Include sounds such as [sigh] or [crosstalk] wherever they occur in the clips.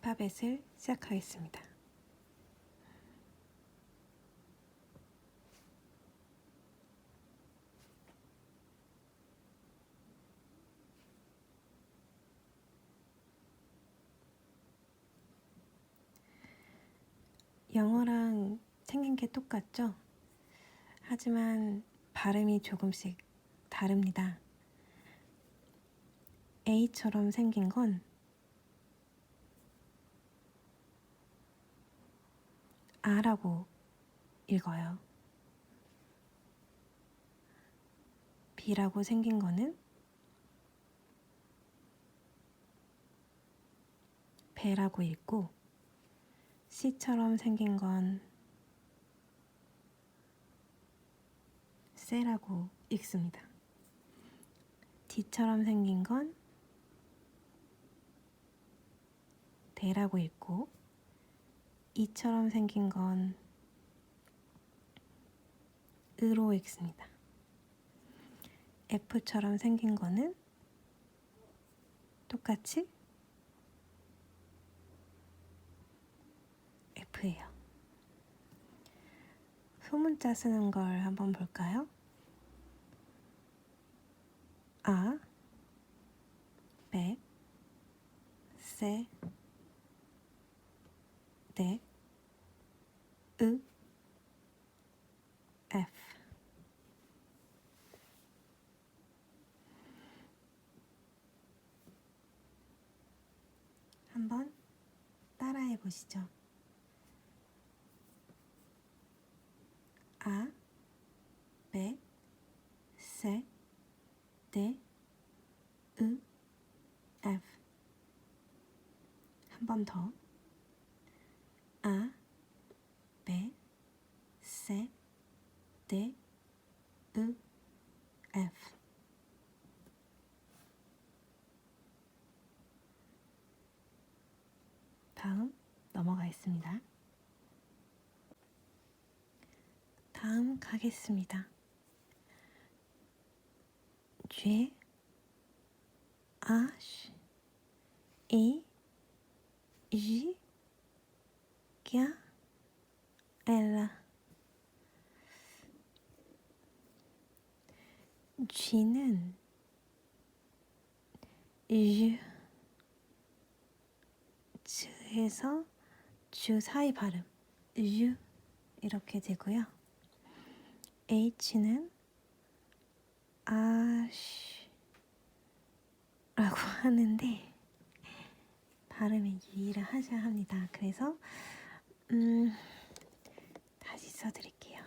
알파벳을 시작하겠습니다. 영어랑 생긴 게 똑같죠? 하지만 발음이 조금씩 다릅니다. A처럼 생긴 건 아라고 읽어요. B라고 생긴 거는 배라고 읽고 C처럼 생긴 건 쎄라고 읽습니다. D처럼 생긴 건 대라고 읽고 이처럼 생긴 건 으로 읽습니다. F처럼 생긴 거는 똑같이 F예요. 소문자 쓰는 걸 한번 볼까요? 아, 배, 세, 네, 으, F. 한번 따라해 보시죠. 아, 배, 세, 네, 으, F. 한 번 더. 아, 배, 세, 네, 으, F. 다음 넘어가겠습니다. 다음 가겠습니다. G, H, E, J, K, L. G는 유, 즈에서 주 사이 발음 유 이렇게 되고요. H는 아쉬 라고 [laughs] 하는데 발음에 유의를 하셔야 합니다. 그래서 음, 다시 써드릴게요.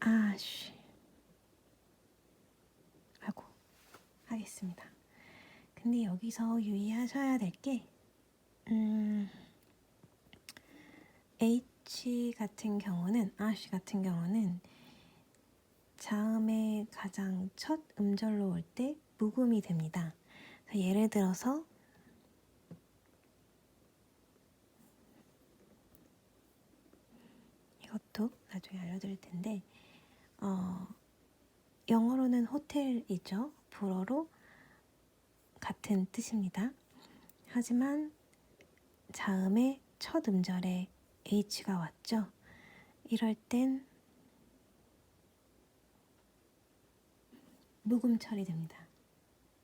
아쉬 라고 하겠습니다. 근데 여기서 유의하셔야 될 게 음, H 같은 경우는 아쉬 같은 경우는 자음의 가장 첫 음절로 올 때 묵음이 됩니다. 예를 들어서 이것도 나중에 알려드릴 텐데 어, 영어로는 호텔이죠. 불어로 같은 뜻입니다. 하지만 자음의 첫 음절에 H가 왔죠. 이럴 땐 묵음 처리됩니다.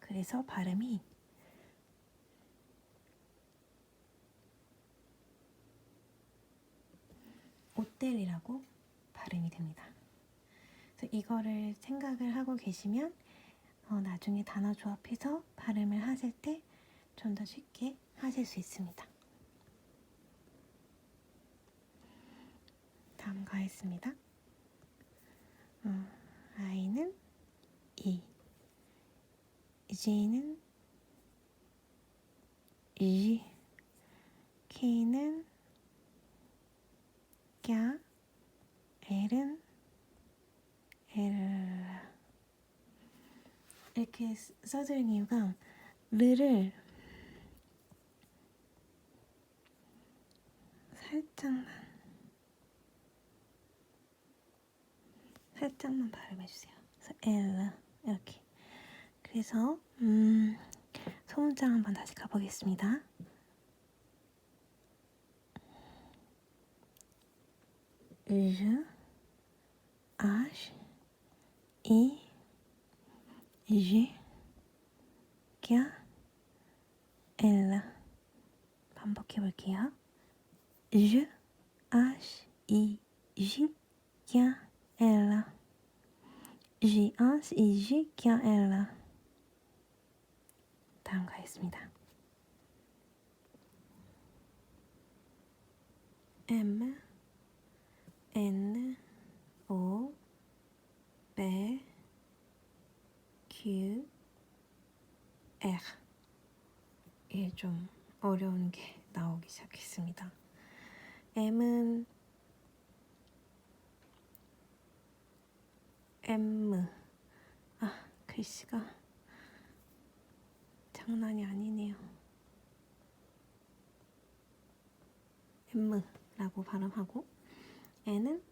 그래서 발음이 오텔이라고 발음이 됩니다. 그래서 이거를 생각을 하고 계시면 어, 나중에 단어 조합해서 발음을 하실 때 좀 더 쉽게 하실 수 있습니다. 다음 가겠습니다. 어, I는 E, G는 E, K는 꺄, L은 L 이렇게 써드린 이유가 르를 살짝만 살짝만 발음해 주세요. 그래서 L 이렇게 그래서 음 소문장 한번 다시 가보겠습니다. je, h, i, j, k, l 반복해 볼게요. je, h, i, j, k, l j, h, i, j, k, l 다음 가겠습니다. M N O B Q R 이게 좀 어려운 게 나오기 시작했습니다. M은 M 아 글씨가 장난이 아니네요. M라고 발음하고 N은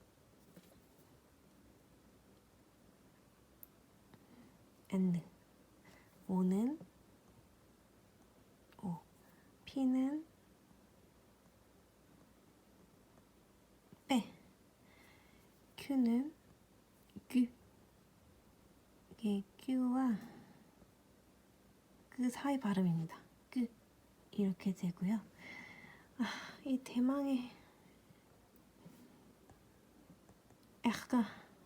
N. O는 O. P는 빼 Q는 규 이게 Q와 그 사이 발음입니다. 그 이렇게 되고요. 아, 이 대망의 에가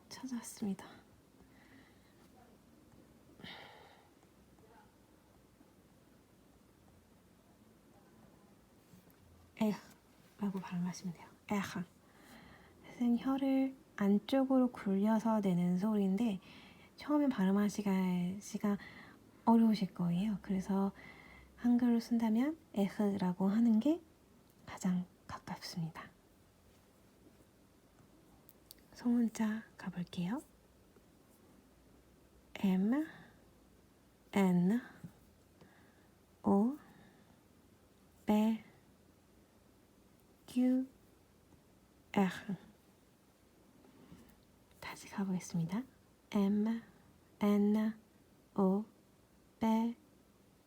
찾아왔습니다. 에라고 발음하시면 돼요. 에하. 선생님 혀를 안쪽으로 굴려서 내는 소리인데 처음에 발음하시기가 어려우실 거예요. 그래서 한글로 쓴다면 에흐라고 하는 게 가장 가깝습니다. 소문자 가볼게요. M N O B Q R 다시 가보겠습니다. M N O B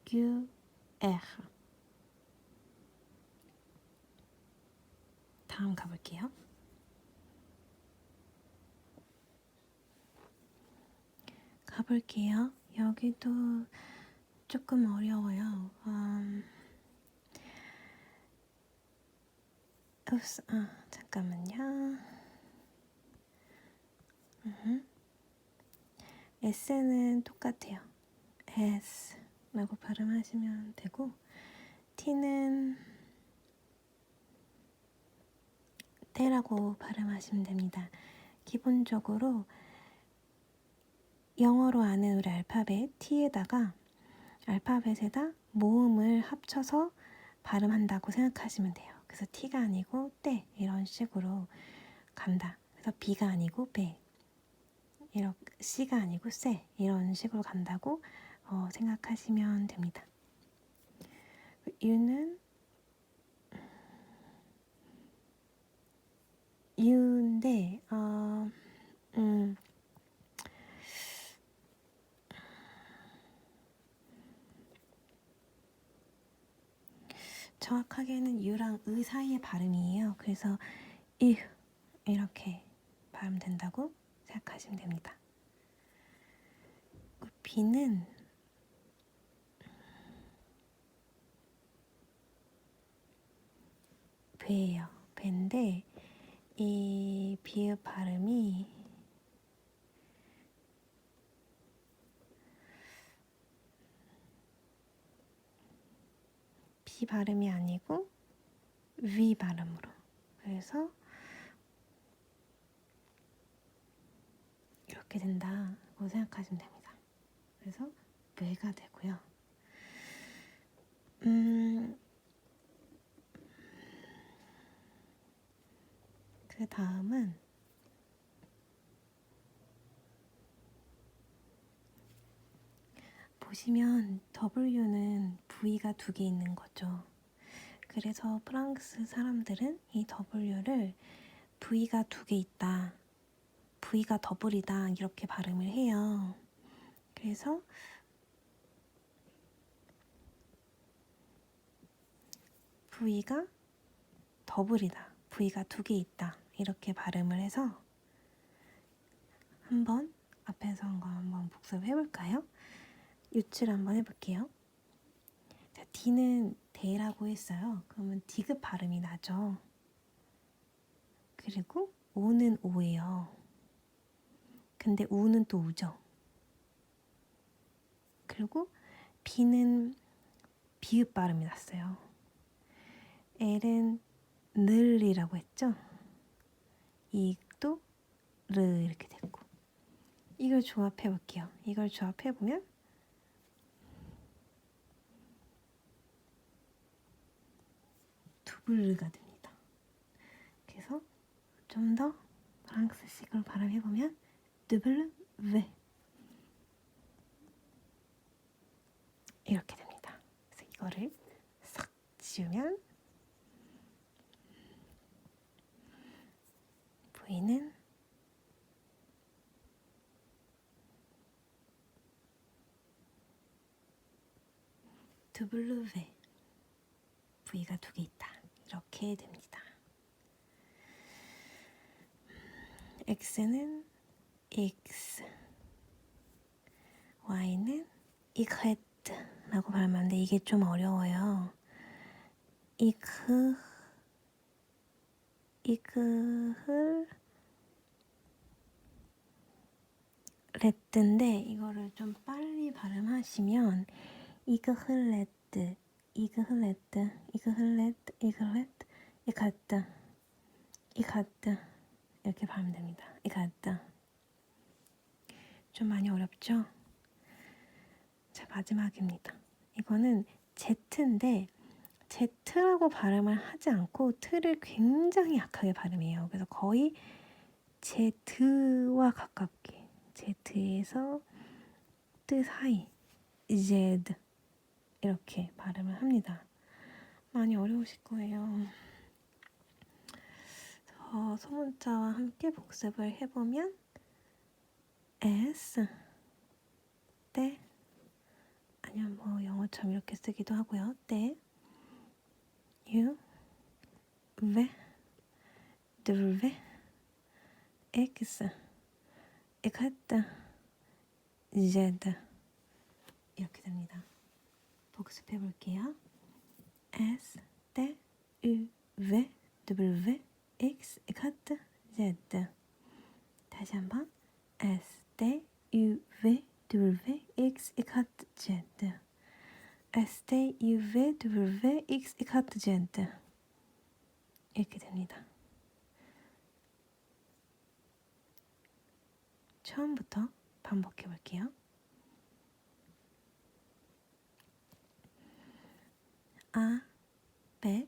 Q R 다음 가볼게요. 가볼게요. 여기도 조금 어려워요. 음, 으스, 아, 잠깐만요. 음흠. S는 똑같아요. S라고 발음하시면 되고 T는 때라고 발음하시면 됩니다. 기본적으로 영어로 아는 우리 알파벳 T에다가 알파벳에다 모음을 합쳐서 발음한다고 생각하시면 돼요. 그래서 T가 아니고 때 이런 식으로 간다. 그래서 B가 아니고 배 이렇게 C가 아니고 세 이런 식으로 간다고 어, 생각하시면 됩니다. U는 U인데 어, 음, 정확하게는 U랑 의 사이의 발음이에요. 그래서 이 이렇게 발음된다고 생각하시면 됩니다. B는 배예요. 배인데 이 비읍 발음이 비 발음이 아니고 위 발음으로 그래서 이렇게 된다고 생각하시면 됩니다. 그래서 뇌가 되고요. 음, 그 다음은 보시면 W는 V가 두 개 있는 거죠. 그래서 프랑스 사람들은 이 W를 V가 두 개 있다. V가 더블이다. 이렇게 발음을 해요. 그래서 V가 더블이다. V가 두 개 있다. 이렇게 발음을 해서 한번 앞에서 한번 복습해 볼까요? 유출 한번 해볼게요. 자, D는 대라고 했어요. 그러면 디귿 발음이 나죠. 그리고 오는 오예요. 근데 우는 또 우죠. 그리고 B는 비읍 발음이 났어요. L은 늘이라고 했죠. 이도 르 이렇게 됐고 이걸 조합해 볼게요. 이걸 조합해 보면 두블르가 됩니다. 그래서 좀 더 프랑스식으로 발음해 보면 웨 이렇게 됩니다. 그래서 이거를 싹 지우면 V는 두블루베 V가 두 개 있다. 이렇게 됩니다. X는 X Y는 이크헤트라고 발음하는데 이게 좀 어려워요. 이크 이크흘 레트인데 이거를 좀 빨리 발음하시면 이그흘레트 이그흘레트 이그흘레트 이그흘레트 이카트 이카트 이렇게 발음됩니다. 이카트 좀 많이 어렵죠? 자 마지막입니다. 이거는 Z인데 Z라고 발음을 하지 않고 트를 굉장히 약하게 발음해요. 그래서 거의 Z와 가깝게 Z에서 뜨 사이 Z 이렇게 발음을 합니다. 많이 어려우실 거예요. 저 소문자와 함께 복습을 해보면 S. 때. 아니면 뭐 영어처럼 이렇게 쓰기도 하고요. 때. U V W X. Y Z. 이렇게 됩니다. 복습해 볼게요. S. T U V W X. Y Z. 다시 한번 S T U V W X Y Z S T U V W X Z 이렇게 됩니다. 처음부터 반복해 볼게요. A, B,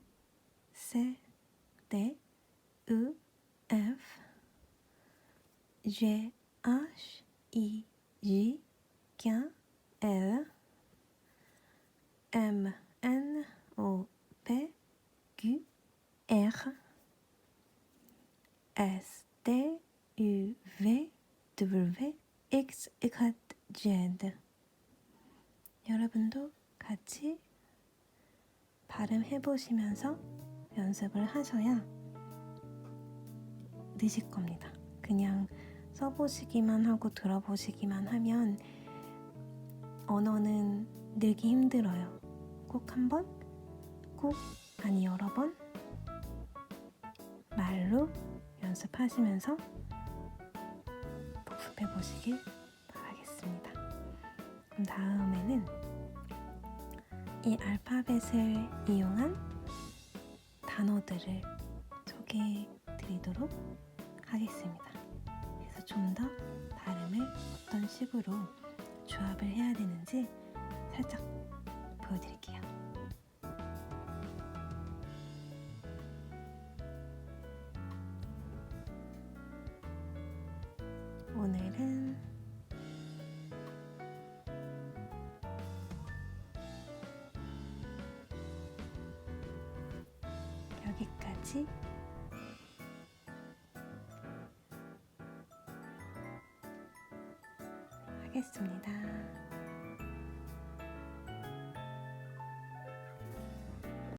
C, D, E, F, G, H, I, J, K, L, M, N, O, P, Q, R, S, T, U, V, W, X, Y, Z. 여러분도 같이 발음해 보시면서 연습을 하셔야 느실 겁니다. 그냥 써보시기만 하고 들어보시기만 하면 언어는 늘기 힘들어요. 꼭 한 번, 꼭 아니 여러 번 말로 연습하시면서 복습해 보시길 바라겠습니다. 그럼 다음에는 이 알파벳을 이용한 단어들을 소개해 드리도록 하겠습니다. 좀 더 발음을 어떤 식으로 조합을 해야 되는지 살짝 보여드릴게요. 오늘은 여기까지 하겠습니다.